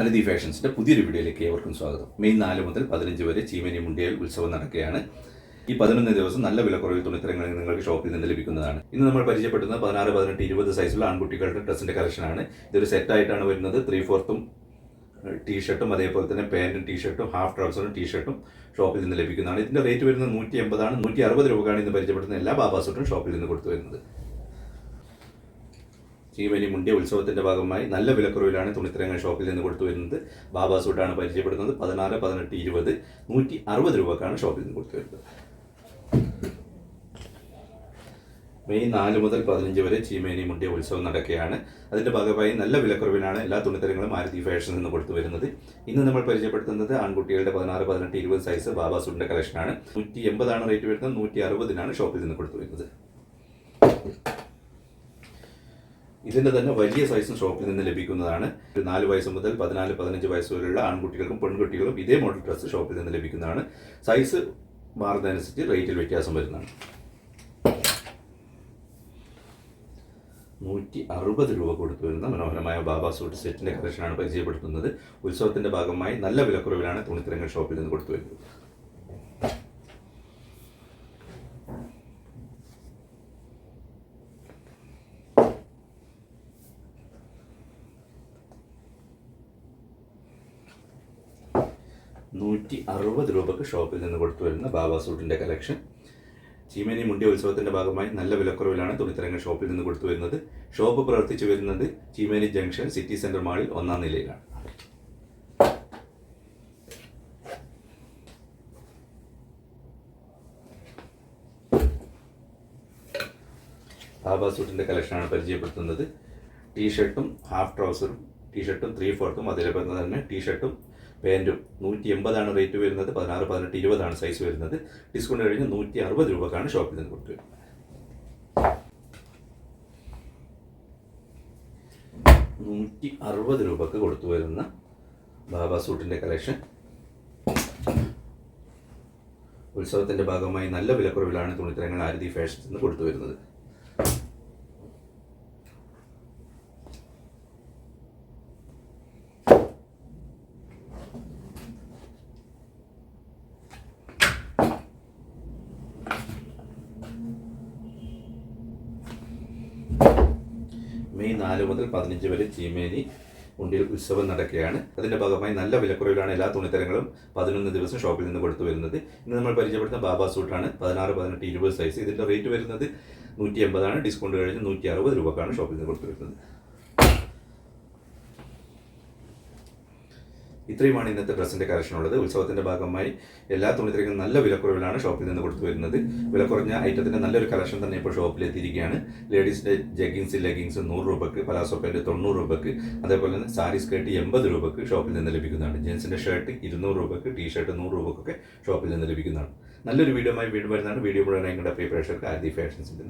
അലതി ഫാഷൻസിന്റെ പുതിയൊരു വീഡിയോയിലേക്ക് ഏവർക്കും സ്വാഗതം. മെയ് നാല് മുതൽ പതിനഞ്ച് വരെ ചീമനി മുണ്ടിയൽ ഉത്സവം നടക്കുകയാണ്. ഈ പതിനൊന്ന് ദിവസം നല്ല വിലക്കുറവിൽ തുണിത്തരങ്ങൾ നിങ്ങൾക്ക് ഷോപ്പിൽ നിന്ന് ലഭിക്കുന്നതാണ്. ഇന്ന് നമ്മൾ പരിചയപ്പെടുന്നത് പതിനാറ് പതിനെട്ട് ഇരുപത് സൈസുള്ള ആൺകുട്ടികളുടെ ഡ്രസ്സിന്റെ കളക്ഷനാണ് ഇതൊരു സെറ്റായിട്ടാണ് വരുന്നത്. ത്രീ ഫോർത്തും ടീഷർട്ടും അതേപോലെ തന്നെ പാന്റും ടീഷർട്ടും ഹാഫ് ട്രൗസറും ടീഷർട്ടും ഷോപ്പിൽ നിന്ന് ലഭിക്കുന്നതാണ്. ഇതിന്റെ റേറ്റ് വരുന്നത് നൂറ്റി എൺപതാണ് നൂറ്റി അറുപത് രൂപയാണ് ഇന്ന് പരിചയപ്പെടുന്ന എല്ലാ ബാബാസൂട്ടും ഷോപ്പിൽ നിന്ന് കൊടുത്തു വരുന്നത്. ചീമനി മുണ്ടിയ ഉത്സവത്തിന്റെ ഭാഗമായി നല്ല വിലക്കുറവിലാണ് തുണിത്തരങ്ങൾ ഷോപ്പിൽ നിന്ന് കൊടുത്തു വരുന്നത്. ബാബാ സൂട്ടാണ് പരിചയപ്പെടുന്നത്. പതിനാല് പതിനെട്ട് ഇരുപത് നൂറ്റി അറുപത് രൂപക്കാണ് ഷോപ്പിൽ നിന്ന് കൊടുത്തു വരുന്നത്. മെയ് നാല് മുതൽ പതിനഞ്ച് വരെ ചീമേനി മുണ്ടിയ ഉത്സവം നടക്കുകയാണ്. അതിന്റെ ഭാഗമായി നല്ല വിലക്കുറവിലാണ് എല്ലാ തുണിത്തരങ്ങളും മാരുതി ഫാഷനിൽ നിന്ന് കൊടുത്തു വരുന്നത്. ഇന്ന് നമ്മൾ പരിചയപ്പെടുത്തുന്നത് ആൺകുട്ടികളുടെ പതിനാറ് പതിനെട്ട് ഇരുപത് സൈസ് ബാബാ സൂട്ടിന്റെ കളക്ഷനാണ് നൂറ്റി എൺപതാണ് റേറ്റ് വരുന്നത്. നൂറ്റി അറുപതിനാണ് ഷോപ്പിൽ നിന്ന് കൊടുത്തു വരുന്നത്. ഇതിന്റെ തന്നെ വലിയ സൈസും ഷോപ്പിൽ നിന്ന് ലഭിക്കുന്നതാണ്. ഒരു നാല് വയസ്സ് മുതൽ പതിനാല് പതിനഞ്ച് വയസ്സ് വരെയുള്ള ആൺകുട്ടികൾക്കും പെൺകുട്ടികളും ഇതേ മോഡൽ ഡ്രസ്സ് ഷോപ്പിൽ നിന്ന് ലഭിക്കുന്നതാണ്. സൈസ് മാറുന്നതനുസരിച്ച് റേറ്റിൽ വ്യത്യാസം വരുന്നതാണ്. നൂറ്റി അറുപത് രൂപ കൊടുത്തു വരുന്ന മനോഹരമായ ബാബ സൂട്ട് സെറ്റിന്റെ കളക്ഷനാണ് പരിചയപ്പെടുത്തുന്നത്. ഉത്സവത്തിന്റെ ഭാഗമായി നല്ല വിലക്കുറവിലാണ് തുണിത്തരങ്ങൾ ഷോപ്പിൽ നിന്ന് കൊടുത്തു വരുന്നത്. നൂറ്റി അറുപത് രൂപക്ക് ഷോപ്പിൽ നിന്ന് കൊടുത്തു വരുന്ന ബാബ സൂട്ടിന്റെ കളക്ഷൻ. ചീമേനി മുണ്ടി ഉത്സവത്തിന്റെ ഭാഗമായി നല്ല വിലക്കുറവിലാണ് തുണിത്തരങ്ങൾ ഷോപ്പിൽ നിന്ന് കൊടുത്തു വരുന്നത്. ഷോപ്പ് പ്രവർത്തിച്ചു വരുന്നത് ചീമേനി ജംഗ്ഷൻ സിറ്റി സെന്റർ മാളിൽ ഒന്നാം നിലയിലാണ്. ബാബ സൂട്ടിന്റെ കളക്ഷനാണ് പരിചയപ്പെടുത്തുന്നത്. ടീഷർട്ടും ഹാഫ് ട്രൗസറും ടീഷർട്ടും ത്രീ ഫോർത്തും അതേപോലെ തന്നെ ടീഷർട്ടും പാന്റും. നൂറ്റി എൺപതാണ് റേറ്റ് വരുന്നത്. പതിനാറ് പതിനെട്ട് ഇരുപതാണ് സൈസ് വരുന്നത്. ഡിസ്കൗണ്ട് കഴിഞ്ഞ് നൂറ്റി അറുപത് രൂപക്കാണ് ഷോപ്പിൽ നിന്ന് കൊടുക്കുക. നൂറ്റി അറുപത് രൂപക്ക് കൊടുത്തു വരുന്ന ബാബ സൂട്ടിന്റെ കളക്ഷൻ ഉത്സവത്തിന്റെ ഭാഗമായി നല്ല വിലക്കുറവിലാണ് തുണിത്തരങ്ങൾ ആരതി ഫാഷൻസ് കൊടുത്തു വരുന്നത്. മെയ് നാല് മുതൽ പതിനഞ്ച് വരെ ചീമേനി ഉണ്ടിയിൽ ഉത്സവം നടക്കുകയാണ്. അതിന്റെ ഭാഗമായി നല്ല വിലക്കുറവിലാണ് എല്ലാ തുണിത്തരങ്ങളും പതിനൊന്ന് ദിവസം ഷോപ്പിൽ നിന്ന് കൊടുത്തു വരുന്നത്. ഇന്ന് നമ്മൾ പരിചയപ്പെടുത്തുന്ന ബാബാ സൂട്ടാണ്. പതിനാറ് പതിനെട്ട് ഇരുപത് സൈസ് ഇതിന്റെ റേറ്റ് വരുന്നത് നൂറ്റി എൺപതാണ് ഡിസ്കൗണ്ട് കഴിഞ്ഞ് നൂറ്റി അറുപത് രൂപക്കാണ് ഷോപ്പിൽ നിന്ന് കൊടുത്തു വരുന്നത്. ഇത്രയുമാണ് ഇന്നത്തെ ഡ്രസ്സിന്റെ കളക്ഷൻ ഉള്ളത് ഉത്സവത്തിന്റെ ഭാഗമായി എല്ലാ തുണിത്തരങ്ങളും നല്ല വിലക്കുറവിലാണ് ഷോപ്പിൽ നിന്ന് കൊടുത്തു വരുന്നത്. വില കുറഞ്ഞ ഐറ്റത്തിന്റെ നല്ലൊരു കളക്ഷൻ തന്നെ ഇപ്പോൾ ഷോപ്പിൽ എത്തിയിരിക്കുകയാണ്. ലേഡീസിന്റെ ജഗ്ഗിങ്സ് ലെഗിങ്സ് നൂറ് രൂപക്ക് പലാസോ പാന്റ് തൊണ്ണൂറ് രൂപക്ക് അതേപോലെ തന്നെ സാരി സ്കേർട്ട് എൺപത് രൂപക്ക് ഷോപ്പിൽ നിന്ന് ലഭിക്കുന്നതാണ്. ജെൻസിന്റെ ഷർട്ട് ഇരുന്നൂറ് രൂപക്ക് ടീ ഷർട്ട് നൂറ് രൂപക്കൊക്കെ ഷോപ്പിൽ നിന്ന് ലഭിക്കുന്നതാണ്. നല്ലൊരു വീഡിയോ വീണ്ടും വരുന്നതാണ്. വീഡിയോ മുഴുവൻ ഞങ്ങളുടെ പ്രിയ പ്രേക്ഷകർക്ക് ആദ്യ ഫാഷൻസിൽ